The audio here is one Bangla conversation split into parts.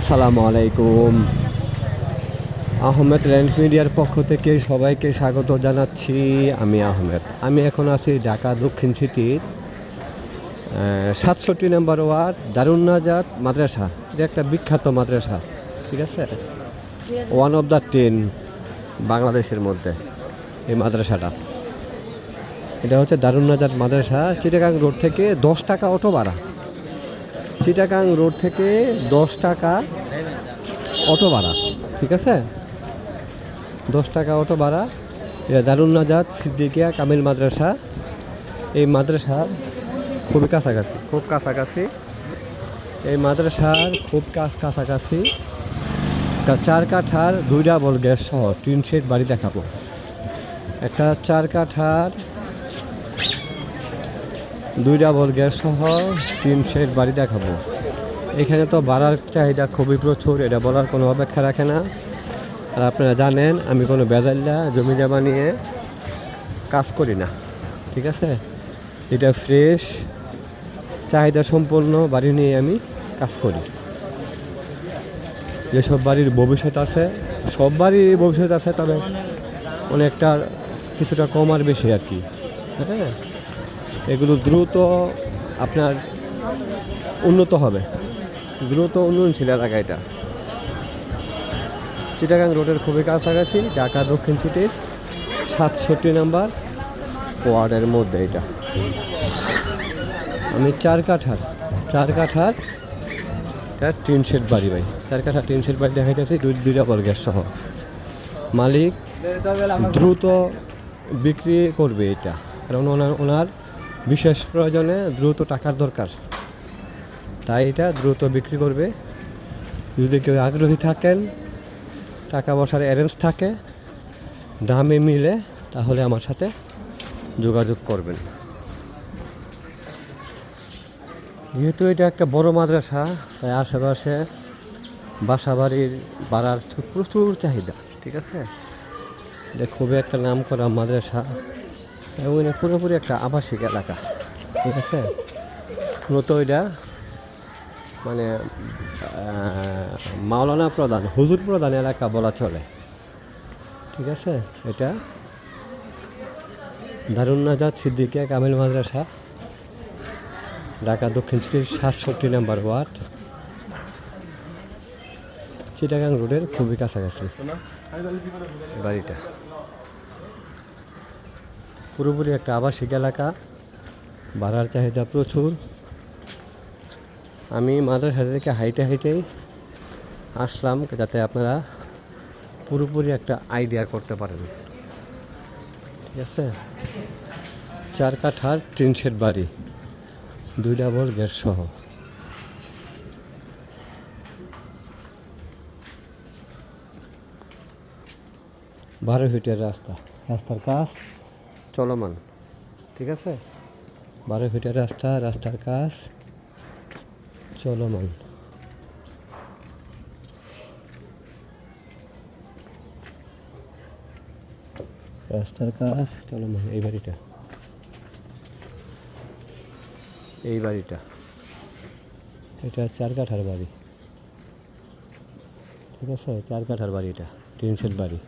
আসসালামু আলাইকুম। আহমেদ ল্যান্ড মিডিয়ার পক্ষ থেকে সবাইকে স্বাগত জানাচ্ছি। আমি আহমেদ। আমি এখন আছি ঢাকা দক্ষিণ সিটির সাতষট্টি নম্বর ওয়ার্ড দারুন্নাজাত মাদ্রাসা। এটা একটা বিখ্যাত মাদ্রাসা, ঠিক আছে? ওয়ান অফ দ্য টেন বাংলাদেশের মধ্যে এই মাদ্রাসাটা। এটা হচ্ছে দারুন্নাজাত মাদ্রাসা, চিটাগাং রোড থেকে দশ টাকা অটো ভাড়া। চিটাগাং রোড থেকে দশ টাকা অটো ভাড়া, ঠিক আছে? দশ টাকা অটো ভাড়া। এটা দারুণ নাজাদ সিদ্দিকিয়া, কামিল মাদ্রাসা। এই মাদ্রাসার খুবই কাছাকাছি, খুব কাছাকাছি। এই মাদ্রাসার খুব কাছ কাছাকাছি। একটা চার কাঠার দুইটা বল গ্যাস সহ টিন শেড বাড়ি দেখাবো। একটা চার কাঠার দুই ডাবল গ্যাস সহ তিন শেড বাড়ি দেখাবো। এখানে তো বাড়ার চাহিদা খুবই প্রচুর, এটা বলার কোনো অপেক্ষা রাখে না। আর আপনারা জানেন, আমি কোনো বেজাল্লা জমি জমা নিয়ে কাজ করি না, ঠিক আছে? এটা ফ্রেশ, চাহিদা সম্পন্ন বাড়ি নিয়ে আমি কাজ করি। যেসব বাড়ির ভবিষ্যৎ আছে, সব বাড়ির ভবিষ্যৎ আছে, তবে অনেকটা কিছুটা কম আর বেশি আর কি হ্যাঁ? এগুলো দ্রুত আপনার উন্নত হবে। দ্রুত উন্নয়নশীল এলাকা এটা। চিটাগাং রোডের খুবই কাছাকাছি, ঢাকা দক্ষিণ সিটির সাতষট্টি নাম্বার ওয়ার্ডের মধ্যে এটা। আমি চার কাঠার চার কাঠার, এটা টিন শেড বাড়ি ভাই। চার কাঠা টিন শেড বাড়ি দেখাইতেছি, দুই দুইটা গ্যাস সহ। মালিক দ্রুত বিক্রি করবে এটা। কারণ ওনার ওনার বিশেষ প্রয়োজনে দ্রুত টাকার দরকার। তাই এটা দ্রুত বিক্রি করবে। যদি কেউ আগ্রহী থাকেন, টাকা পয়সার অ্যারেঞ্জ থাকে, দামে মিলে, তাহলে আমার সাথে যোগাযোগ করবেন। যেহেতু এটা একটা বড় মাদ্রাসা, তাই আশেপাশে বাসা বাড়ির বাড়ার প্রচুর চাহিদা, ঠিক আছে? এটা খুবই একটা নাম করা মাদ্রাসা। এবং এটা পুরোপুরি একটা আবাসিক এলাকা, ঠিক আছে? মূলত এটা মানে মাওলানা প্রধান, হুজুর প্রধান এলাকা বলা চলে, ঠিক আছে? এটা দারুণ নাজাদ সিদ্দিকিয়া কামিল মাদ্রাসা, ঢাকা দক্ষিণ সিটির সাতষট্টি নাম্বার ওয়ার্ড, চিটাগাং রোডের খুবই কাছাকাছি বাড়িটা। পুরোপুরি একটা আবাসিক এলাকা। ভাড়ার চাহিদা প্রচুর। আমি মাদ্রাসা থেকে হাইটে হাইটেই আসলাম যাতে আপনারা পুরোপুরি একটা আইডিয়া করতে পারেন। ঠিক আছে? চার কাঠার টিন শেড বাড়ি, দুই ডাবল গেট সহ। বারো ফিটের রাস্তা, রাস্তার কাজ। চলমান, ঠিক আছে? বারো ফিটের রাস্তা, রাস্তার কাজ চলমান। রাস্তার কাজ চলমান, এই বাড়িটা। এই বাড়িটা। এটা চার কাঠার বাড়ি। ঠিক আছে? চার কাঠার বাড়িটা টিন শেড বাড়ি।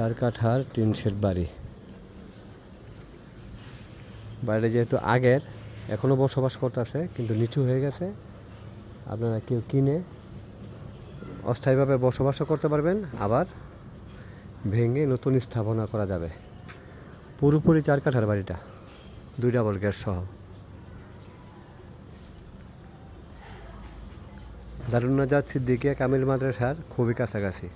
চার কাঠার টিন শেড বাড়ি। বাড়িটা যেহেতু আগের এখনও বসবাস করতেছে, কিন্তু নিচু হয়ে গেছে। আপনারা কেউ কিনে অস্থায়ীভাবে বসবাসও করতে পারবেন, আবার ভেঙে নতুন স্থাপনা করা যাবে। পুরোপুরি চার কাঠার বাড়িটা, দুই ডাবল গ্যাস সহ। দারুন্নাজাদ সিদ্দিকিয়া কামিল মাদ্রাসার খুবই কাছাকাছি।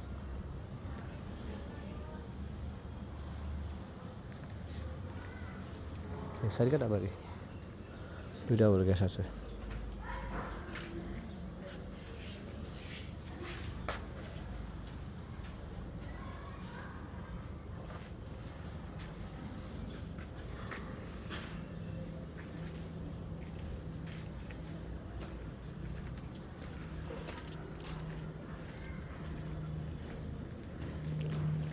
চারি কাটা বাড়ি দুই ডাবল গ্যাস আছে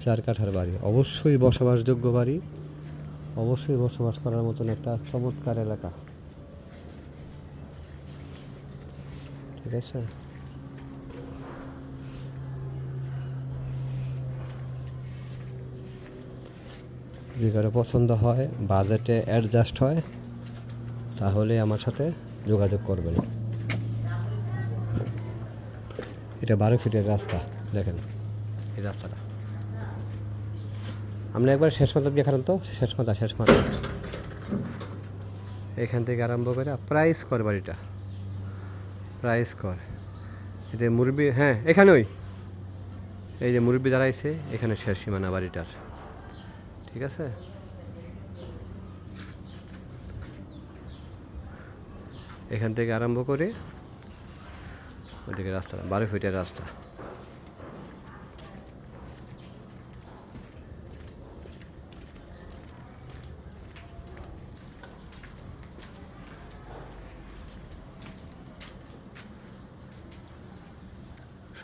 চার কাঠার বাড়ি। অবশ্যই বসবাসযোগ্য বাড়ি। অবশ্যই বসবাস করার মতন একটা চমৎকার এলাকা। ঠিক আছে? যদি কারও পছন্দ হয় বাজেটে অ্যাডজাস্ট হয়, তাহলে আমার সাথে যোগাযোগ করবেন। এটা বারো ফিটের রাস্তা, দেখেন, এই রাস্তাটা। আপনি একবার শেষ মাথা দিয়ে তো? শেষ মাথা শেষ মাথা। এখান থেকে আরম্ভ করে প্রাইস কর বাড়িটা। প্রাইস কর এটা মুরব্বি হ্যাঁ এখানে ওই এই যে মুরব্বি দাঁড়াইছে, এখানে শেষ সীমানা বাড়িটার। ঠিক আছে? এখান থেকে আরম্ভ করে ওইদিকে রাস্তা বারো ফিটের রাস্তা।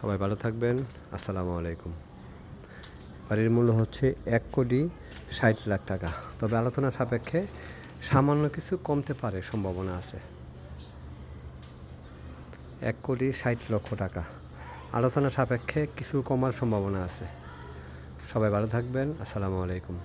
সবাই ভালো থাকবেন। আসসালামু আলাইকুম। বাড়ির মূল্য হচ্ছে এক কোটি ষাট লাখ টাকা। তবে আলোচনা সাপেক্ষে সামান্য কিছু কমতে পারে সম্ভাবনা আছে। এক কোটি ষাট লক্ষ টাকা। আলোচনা সাপেক্ষে কিছু কমার সম্ভাবনা আছে। সবাই ভালো থাকবেন। আসসালামু আলাইকুম।